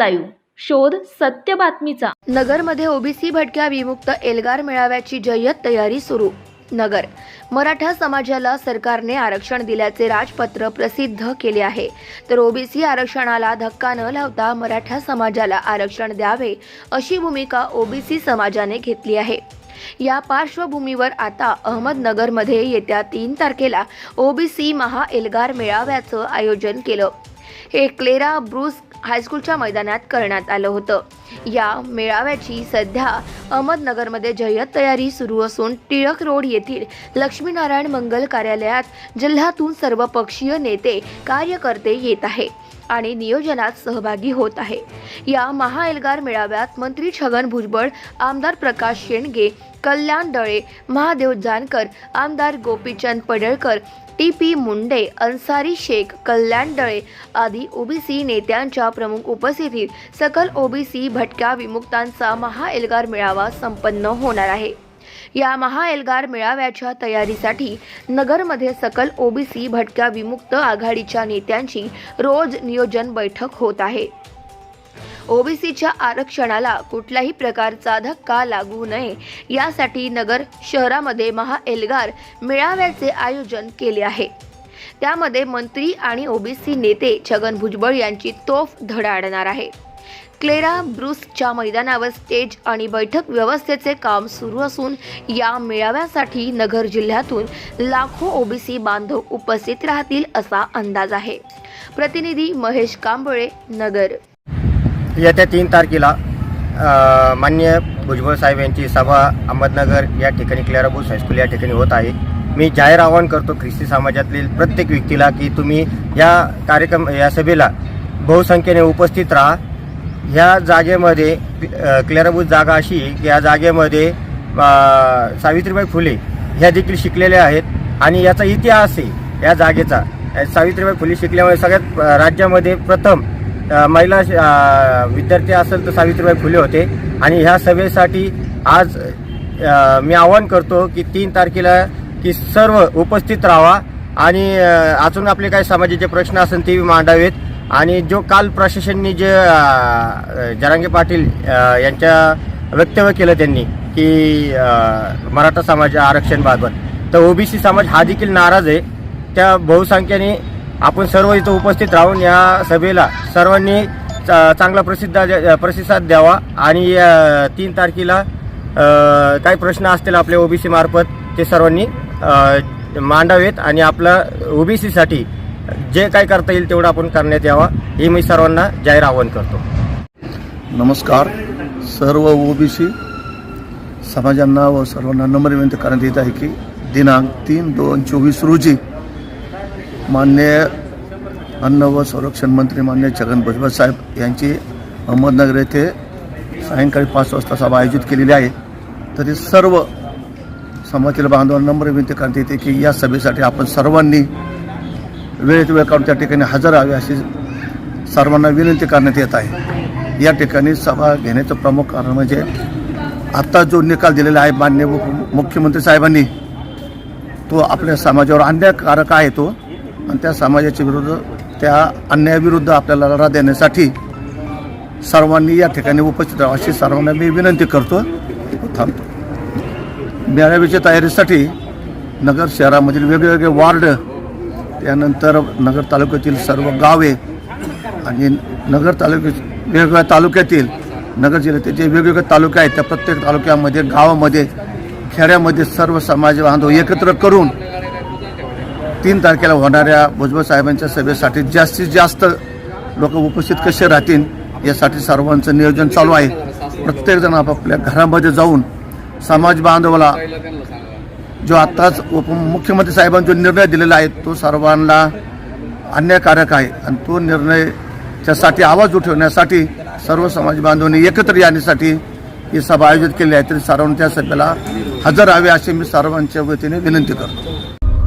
Live. शोध सत्य बातमीचा. नगरमध्ये ओबीसी भटक्या विमुक्त एल्गार मेळाव्याची जय्यत तयारी सुरू. नगर. मराठा समाजाला सरकारने आरक्षण दिल्याचे राजपत्र प्रसिद्ध केले आहे. तर ओबीसी आरक्षणाला धक्का न लावता मराठा समाजाला आरक्षण द्यावे अशी भूमिका ओबीसी समाजाने घेतली आहे. या पार्श्वभूमीवर आता अहमदनगरमध्ये येत्या तीन तारखेला ओबीसी महा एल्गार मेळाव्याचं आयोजन केलं. हे क्लेरा ब्रुस हायस्कूलच्या मैदानात करण्यात आलं होतं. या मेळाव्याची सध्या अहमदनगरमध्ये जय्यत तयारी सुरू असून टिळक रोड येथील लक्ष्मीनारायण मंगल कार्यालयात जिल्ह्यातून सर्वपक्षीय नेते कार्यकर्ते येत आहे आणि नियोजनात सहभागी होत आहे. या महाएल्गार मेळाव्यात मंत्री छगन भुजबळ आमदार प्रकाश शेंडगे कल्याण दळे महादेव जानकर आमदार गोपीचंद पडळकर टी पी मुंडे अन्सारी शेख कल्याण दळे आदी ओबीसी नेत्यांच्या प्रमुख उपस्थितीत सकल ओबीसी भटक्या विमुक्तांचा महाएल्गार मेळावा संपन्न होणार आहे. या महाएल्गार मेळाव्याच्या तयारीसाठी नगरमध्ये सकल ओबीसी भटक्या विमुक्त आघाडीच्या नेत्यांची रोज नियोजन बैठक होत आहे. ओबीसीच्या आरक्षणाला कुठल्याही प्रकारचा धक्का लागू नये. यासाठी नगर शहरामध्ये महाएल्गार मेळाव्याचे आयोजन केले आहे. त्यामध्ये मंत्री आणि ओबीसी नेते छगन भुजबळ यांची तोफ धडाडणार आहे. क्लेरा ब्रूसच्या मैदानावर स्टेज आणि बैठक व्यवस्थेचे काम सुरू असून या मेळाव्यासाठी नगर जिल्ह्यातून लाखो ओबीसी बांधव उपस्थित राहतील असा अंदाज आहे. प्रतिनिधी महेश कांबळे नगर. येत्या तीन तारखेला मान्य भुजबळ साहेब यांची सभा अहमदनगर या ठिकाणी क्लेराबूस हायस्कूल या ठिकाणी होत आहे. मी जाहीर आवाहन करतो ख्रिस्ती समाजातील प्रत्येक व्यक्तीला की तुम्ही या कार्यक्रम या सभेला बहुसंख्येने उपस्थित राहा. ह्या जागेमध्ये अ, क्लेराबूस जागा अशी की या जागेमध्ये सावित्रीबाई फुले ह्या देखील शिकलेल्या आहेत आणि याचा इतिहास आहे या जागेचा. सावित्रीबाई फुले शिकल्यामुळे सगळ्यात राज्यामध्ये प्रथम महिला विद्यार्थी असेल तर सावित्रीबाई फुले होते. आणि ह्या सभेसाठी आज मी आवाहन करतो की तीन तारखेला की सर्व उपस्थित राहा. आणि अजून आपले काही समाजाचे प्रश्न असेल ते मांडावेत. आणि जो काल प्रशासनने जे जरांगे पाटील यांच्या वक्तव्य केलं त्यांनी की मराठा समाज आरक्षणबाबत तर ओबीसी समाज हा देखील नाराज आहे. त्या बहुसंख्येने आपण सर्व इथं उपस्थित राहून या सभेला सर्वांनी चा- चांगला प्रसिद्ध प्रतिसाद द्यावा. आणि तीन तारखेला काही प्रश्न असतील आपल्या ओबीसी मार्फत ते सर्वांनी मांडावेत. आणि आपलं ओबीसीसाठी जे काय करता येईल तेवढं आपण करण्यात यावा. हे मी सर्वांना जाहीर आवाहन करतो. नमस्कार. सर्व ओबीसी समाजांना व सर्वांना नम्र विनंती करण्यात येत आहे की दिनांक तीन दोन चोवीस रोजी मान्य अन्न व संरक्षण मंत्री मान्य छगन भुजबळ साहेब यांची अहमदनगर येथे सायंकाळी पाच वाजता सभा आयोजित केलेली आहे. तरी सर्व समाजातील बांधवांना नम्र विनंती करण्यात येते की या सभेसाठी आपण सर्वांनी वेळेत वेळ काढून त्या ठिकाणी हजर राहावे अशी सर्वांना विनंती करण्यात येत आहे. या ठिकाणी सभा घेण्याचं प्रमुख कारण म्हणजे आत्ता जो निकाल दिलेला आहे मान्य मुख्यमंत्री साहेबांनी तो आपल्या समाजावर अन्यायकारक आहे तो. आणि त्या समाजाच्या विरुद्ध त्या अन्यायाविरुद्ध आपल्याला लढा देण्यासाठी सर्वांनी या ठिकाणी उपस्थित राहा अशी सर्वांना मी विनंती करतो थांबतो. मेळाव्याच्या तयारीसाठी नगर शहरामधील वेगवेगळे वार्ड त्यानंतर नगर तालुक्यातील सर्व गावे आणि नगर तालुक्या वेगवेगळ्या तालुक्यातील नगर जिल्ह्यातील जे वेगवेगळे तालुके आहेत त्या प्रत्येक तालुक्यामध्ये गावामध्ये खेड्यामध्ये सर्व समाज बांधव एकत्र करून तीन तारखेला होणाऱ्या भुजबळ साहेबांच्या सभेसाठी जास्तीत जास्त लोक उपस्थित कसे राहतील यासाठी सर्वांचं नियोजन चालू आहे. प्रत्येकजण आपापल्या घरामध्ये जाऊन समाज बांधवाला जो आत्ताच उपमुख्यमंत्री साहेबांनी जो निर्णय दिलेला आहे तो सर्वांना अन्यायकारक आहे. आणि तो निर्णय त्यासाठी आवाज उठवण्यासाठी सर्व समाज बांधवांनी एकत्र येण्यासाठी ही सभा आयोजित केली आहे. तरी सर्वांनी त्या सभेला हजर राहावे अशी मी सर्वांच्या वतीने विनंती करतो.